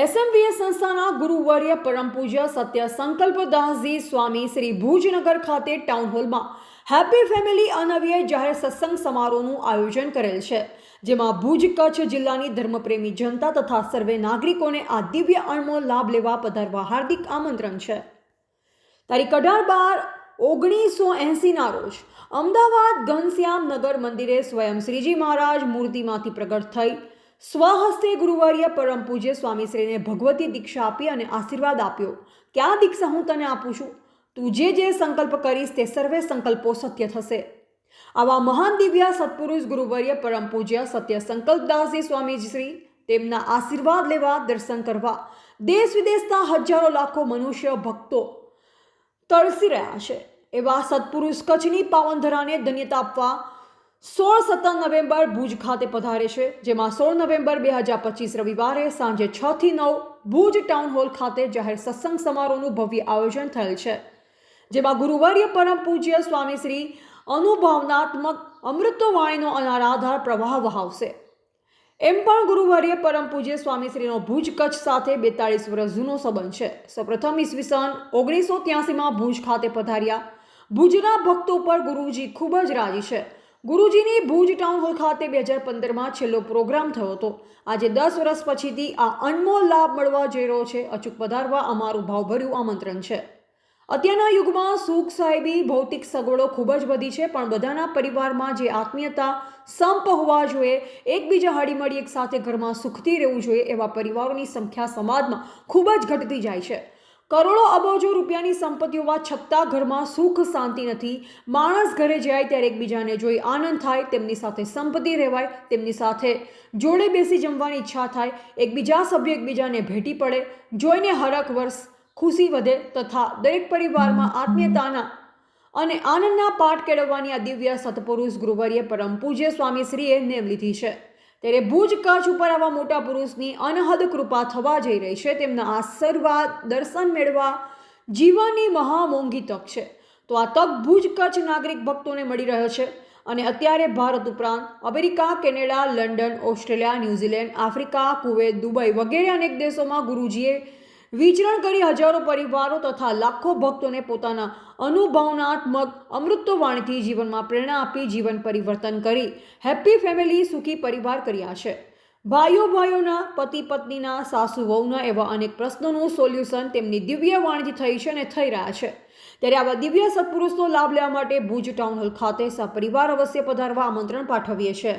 એસએમવીએ સંસ્થાના ગુરુવર્ય પરમ પૂજ્ય સત્ય સંકલ્પ દાસજી સ્વામી શ્રી ભુજનગર ખાતે ટાઉન હોલમાં હેપી ફેમિલી અનવ્ય જાહેર સત્સંગ સમારોહનું આયોજન કરેલ છે, જેમાં ભુજ કચ્છ જિલ્લાની ધર્મપ્રેમી જનતા તથા સર્વે નાગરિકોને આ દિવ્ય અણમોલ લાભ લેવા પધારવા હાર્દિક આમંત્રણ છે. તારીખ અઢાર બાર ઓગણીસો એંસીના રોજ અમદાવાદ ઘનશ્યામ નગર મંદિરે સ્વયં શ્રીજી મહારાજ મૂર્તિમાંથી પ્રગટ થઈ સ્વહસ્તે ગુરુવાર્ય પરમ પૂજ્ય સ્વામીશ્રીને ભગવતી દીક્ષા આપી અને આશીર્વાદ આપ્યો. ક્યાં દીક્ષા હું તને આપું છું? તું જે જે સંકલ્પ કરીશ તે સર્વે સંકલ્પો સત્ય થશે. આવા મહાન દિવ્ય સત્પુરુષ ગુરુવર્ય પરમ પૂજ્ય સત્ય સંકલ્પદાસજી સ્વામીજી શ્રી તેમના આશીર્વાદ લેવા દર્શન કરવા દેશ વિદેશના હજારો લાખો મનુષ્ય ભક્તો તરસી રહ્યા છે. એવા સત્પુરુષ કચ્છની પાવનધરાને ધન્યતા આપવા સોળ સત્તર નવેમ્બર ભુજ ખાતે પધારે છે, જેમાં સોળ નવેમ્બર બે હજાર પચીસ રવિવારે સાંજે છ થી નવ ભુજ ટાઉન હોલ ખાતે જાહેર સત્સંગ સમારોહનું ભવ્ય આયોજન થયેલ છે, જેમાં ગુરુવાર્ય પરમ પૂજ્ય સ્વામી શ્રી અનુભાવનાત્મક અમૃતવાણીનો અનારાધાર પ્રવાહ વહાવશે. એમ પણ ગુરુવાર્ય પરમ પૂજ્ય સ્વામીશ્રીનો ભુજ કચ્છ સાથે બેતાળીસ વર્ષ જૂનો સંબંધ છે. સૌપ્રથમ ઈસવીસન ઓગણીસો ત્યાસીમાં ભુજ ખાતે પધાર્યા. ભુજના ભક્તો પર ગુરુજી ખૂબ જ રાજી છે. ગુરુજીની ભુજ ટાઉન હોલ ખાતે બે હજાર પંદરમાં છેલ્લો પ્રોગ્રામ થયો હતો. આજે દસ વર્ષ પછીથી આ અનમોલ લાભ મળવા જઈ રહ્યો છે. અચૂક પધારવા અમારું ભાવભર્યું આમંત્રણ છે. અત્યારના યુગમાં સુખ સાહેબી, ભૌતિક સગવડો ખૂબ જ વધી છે, પણ બધાના પરિવારમાં જે આત્મીયતા સંપ હોવા જોઈએ, એકબીજા હળીમળી એક સાથે ઘરમાં સુખથી રહેવું જોઈએ, એવા પરિવારોની સંખ્યા સમાજમાં ખૂબ જ ઘટતી જાય છે. કરોડો અબોજો રૂપિયાની સંપત્તિ હોવા છતાં ઘરમાં સુખ, શાંતિ નથી. માણસ ઘરે જાય ત્યારે એકબીજાને જોઈ આનંદ થાય, તેમની સાથે સંપત્તિ રહેવાય, તેમની સાથે જોડે બેસી જમવાની ઈચ્છા થાય. એકબીજા સભ્ય એકબીજાને ભેટી પડે, જોઈને હરખ વર્ષ ખુશી વધે તથા દરેક પરિવારમાં આત્મીયતાના અને આનંદના પાઠ કેળવવાની આ દિવ્ય સત્પુરુષ ગુરુવર્ય પરમ પૂજ્ય સ્વામી શ્રીએ નેમ લીધી છે. ત્યારે ભુજ કચ્છ ઉપર આવા મોટા પુરુષની અનહદ કૃપા થવા જઈ રહી છે. તેમના આશીર્વાદ, દર્શન મેળવા જીવનની મહામોંઘી તક છે. તો આ તક ભુજ કચ્છ નાગરિક ભક્તોને મળી રહ્યો છે અને અત્યારે ભારત ઉપરાંત America, Canada, London, Australia, New Zealand, Africa, Kuwait, Dubai વગેરે અનેક દેશોમાં ગુરુજીએ વિચરણ કરી હજારો પરિવારો તથા લાખો ભક્તોને પોતાના અનુભાવનાત્મક અમૃતવાણીથી જીવનમાં પ્રેરણા આપી જીવન પરિવર્તન કરી હેપી ફેમિલી સુખી પરિવાર કર્યા છે. ભાઈઓ ભાઈઓના, પતિ પત્નીના, સાસુ વહુના એવા અનેક પ્રશ્નોનું સોલ્યુશન તેમની દિવ્ય વાણીથી થઈ છે અને થઈ રહ્યા છે. ત્યારે આવા દિવ્ય સત્પુરુષનો લાભ લેવા માટે ભુજ ટાઉન હોલ ખાતે સપરિવાર અવશ્ય પધારવા આમંત્રણ પાઠવીએ છે.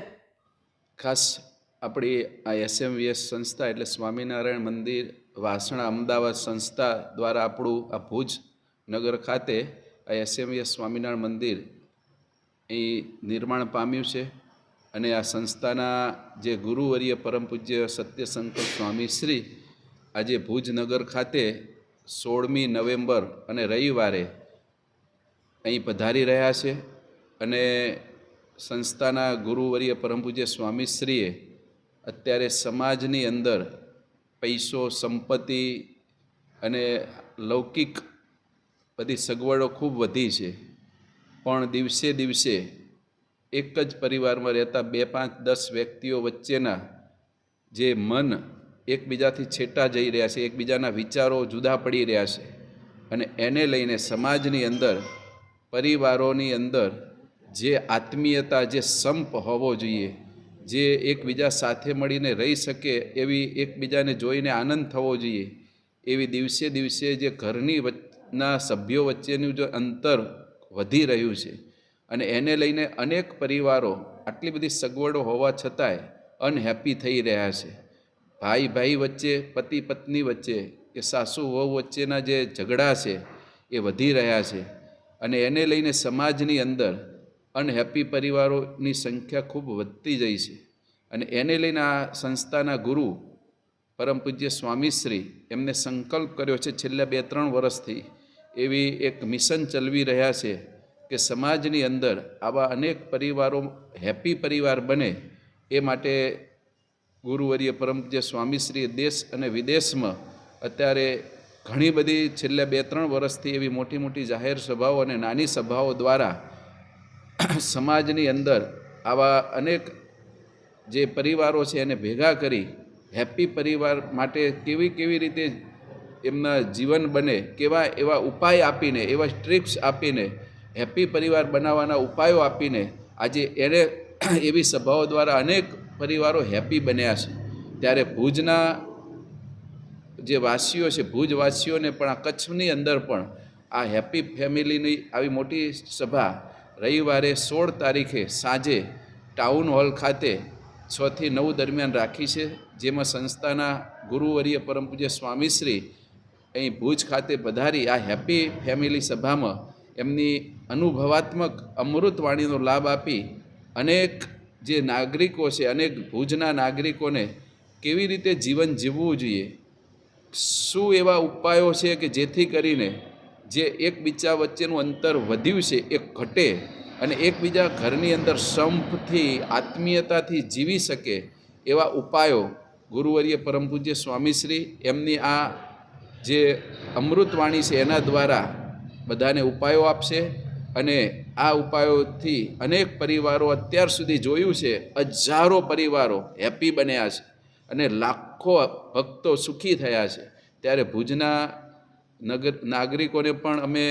ખાસ આપણી આ એસએમવીએસ સંસ્થા એટલે સ્વામિનારાયણ મંદિર વાસણા અમદાવાદ સંસ્થા દ્વારા આપણું આ ભુજ નગર ખાતે આ એસએમએસ સ્વામિનારાયણ મંદિર એ નિર્માણ પામ્યું છે અને આ સંસ્થાના જે ગુરુવર્ય પરમ પૂજ્ય સત્યશંકર સ્વામી શ્રી આજે ભુજ નગર ખાતે સોળમી નવેમ્બર અને રવિવારે અહીં પધારી રહ્યા છે અને સંસ્થાના ગુરુવર્ય પરમ પૂજ્ય સ્વામીશ્રીએ અત્યારે સમાજની અંદર પૈસો, સંપત્તિ અને લૌકિક બધી સગવડો ખૂબ વધી છે. પણ દિવસે દિવસે એક જ પરિવારમાં રહેતા બે, પાંચ, દસ વ્યક્તિઓ વચ્ચેના જે મન એકબીજાથી છેટા જઈ રહ્યા છે, એકબીજાના વિચારો જુદા પડી રહ્યા છે. અને એને લઈને સમાજની અંદર, પરિવારોની અંદર જે આત્મીયતા, જે સંપ હોવો જોઈએ જે એકબીજા સાથે મળીને રહી શકે એવી એકબીજાને જોઈને આનંદ થવો જોઈએ. એવી દિવસે દિવસે જે ઘરની વચ્ચના સભ્યો વચ્ચેનું જે અંતર વધી રહ્યું છે અને એને લઈને અનેક પરિવારો આટલી બધી સગવડો હોવા છતાંય અનહેપી થઈ રહ્યા છે. ભાઈ ભાઈ વચ્ચે, પતિ પત્ની વચ્ચે, કે સાસુ વહુ વચ્ચેના જે ઝઘડા છે એ વધી રહ્યા છે અને એને લઈને સમાજની અંદર અનહેપી પરિવારોની સંખ્યા ખૂબ વધતી જાય છે. અને એને લઈને આ સંસ્થાના ગુરુ પરમ પૂજ્ય સ્વામીશ્રી એમને સંકલ્પ કર્યો છે છેલ્લા બે ત્રણ વર્ષથી એવી એક મિશન ચલાવી રહ્યા છે કે સમાજની અંદર આવા અનેક પરિવારો હેપી પરિવાર બને એ માટે ગુરુવર્ય પરમ પૂજ્ય સ્વામીશ્રીએ દેશ અને વિદેશમાં અત્યારે ઘણી બધી છેલ્લા બે ત્રણ વર્ષથી એવી મોટી મોટી જાહેર સભાઓ અને નાની સભાઓ દ્વારા સમાજની અંદર આવા અનેક જે પરિવારો છે એને ભેગા કરી હેપી પરિવાર માટે કેવી કેવી રીતે એમના જીવન બને, કેવા એવા ઉપાય આપીને, એવા ટ્રીપ્સ આપીને હેપી પરિવાર બનાવવાના ઉપાયો આપીને આજે એને એવી સભાઓ દ્વારા અનેક પરિવારો હેપી બન્યા છે. ત્યારે ભુજના જે વાસીઓ છે, ભુજવાસીઓને પણ આ કચ્છની અંદર પણ આ હેપી ફેમિલીની આવી મોટી સભા રવિવારે સોળ તારીખે સાંજે ટાઉન હોલ ખાતે છથી નવ દરમિયાન રાખી છે, જેમાં સંસ્થાના ગુરુવર્ય પરમ પૂજ્ય સ્વામીશ્રી અહીં ભુજ ખાતે પધારી આ હેપી ફેમિલી સભામાં એમની અનુભવાત્મક અમૃતવાણીનો લાભ આપી અનેક જે નાગરિકો છે, અનેક ભુજના નાગરિકોને કેવી રીતે જીવન જીવવું જોઈએ, શું એવા ઉપાયો છે કે જેથી કરીને જે એકબીજા વચ્ચેનું અંતર વધ્યું છે, એ ઘટે અને એકબીજા ઘરની અંદર સંપથી, આત્મીયતાથી જીવી શકે એવા ઉપાયો ગુરુવર્ય પરમ પૂજ્ય સ્વામીશ્રી એમની આ જે અમૃતવાણી છે, એના દ્વારા બધાને ઉપાયો આપશે અને આ ઉપાયોથી અનેક પરિવારો અત્યાર સુધી જોયું છે, હજારો પરિવારો હેપી બન્યા છે અને લાખો ભક્તો સુખી થયા છે. ત્યારે ભુજના નગર નાગરિકોને પણ અમે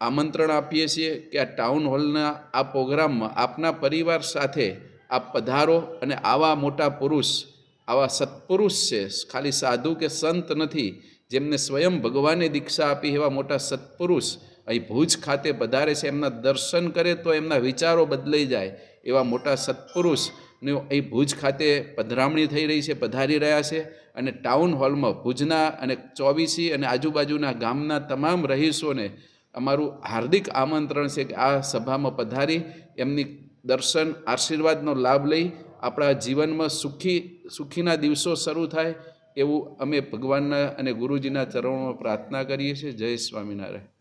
આમંત્રણ આપીએ છીએ કે આ ટાઉન હોલના આ પ્રોગ્રામમાં આપના પરિવાર સાથે આપ પધારો અને આવા મોટા પુરુષ, આવા સત્પુરુષ છે, ખાલી સાધુ કે સંત નથી, જેમને સ્વયં ભગવાને દીક્ષા આપી એવા મોટા સત્પુરુષ અહીં ભુજ ખાતે પધારે છે, એમના દર્શન કરે તો એમના વિચારો બદલાઈ જાય એવા મોટા સત્પુરુષને એ ભુજ ખાતે પધરામણી થઈ રહી છે, પધારી રહ્યા છે અને ટાઉન હોલમાં ભુજના અને ચોવીસી અને આજુબાજુના ગામના તમામ રહીશોને અમારું હાર્દિક આમંત્રણ છે કે આ સભામાં પધારી એમની દર્શન, આશીર્વાદનો લાભ લઈ આપણા જીવનમાં સુખી, સુખીના દિવસો શરૂ થાય એવું અમે ભગવાનના અને ગુરુજીના ચરણોમાં પ્રાર્થના કરીએ છીએ. જય સ્વામિનારાયણ.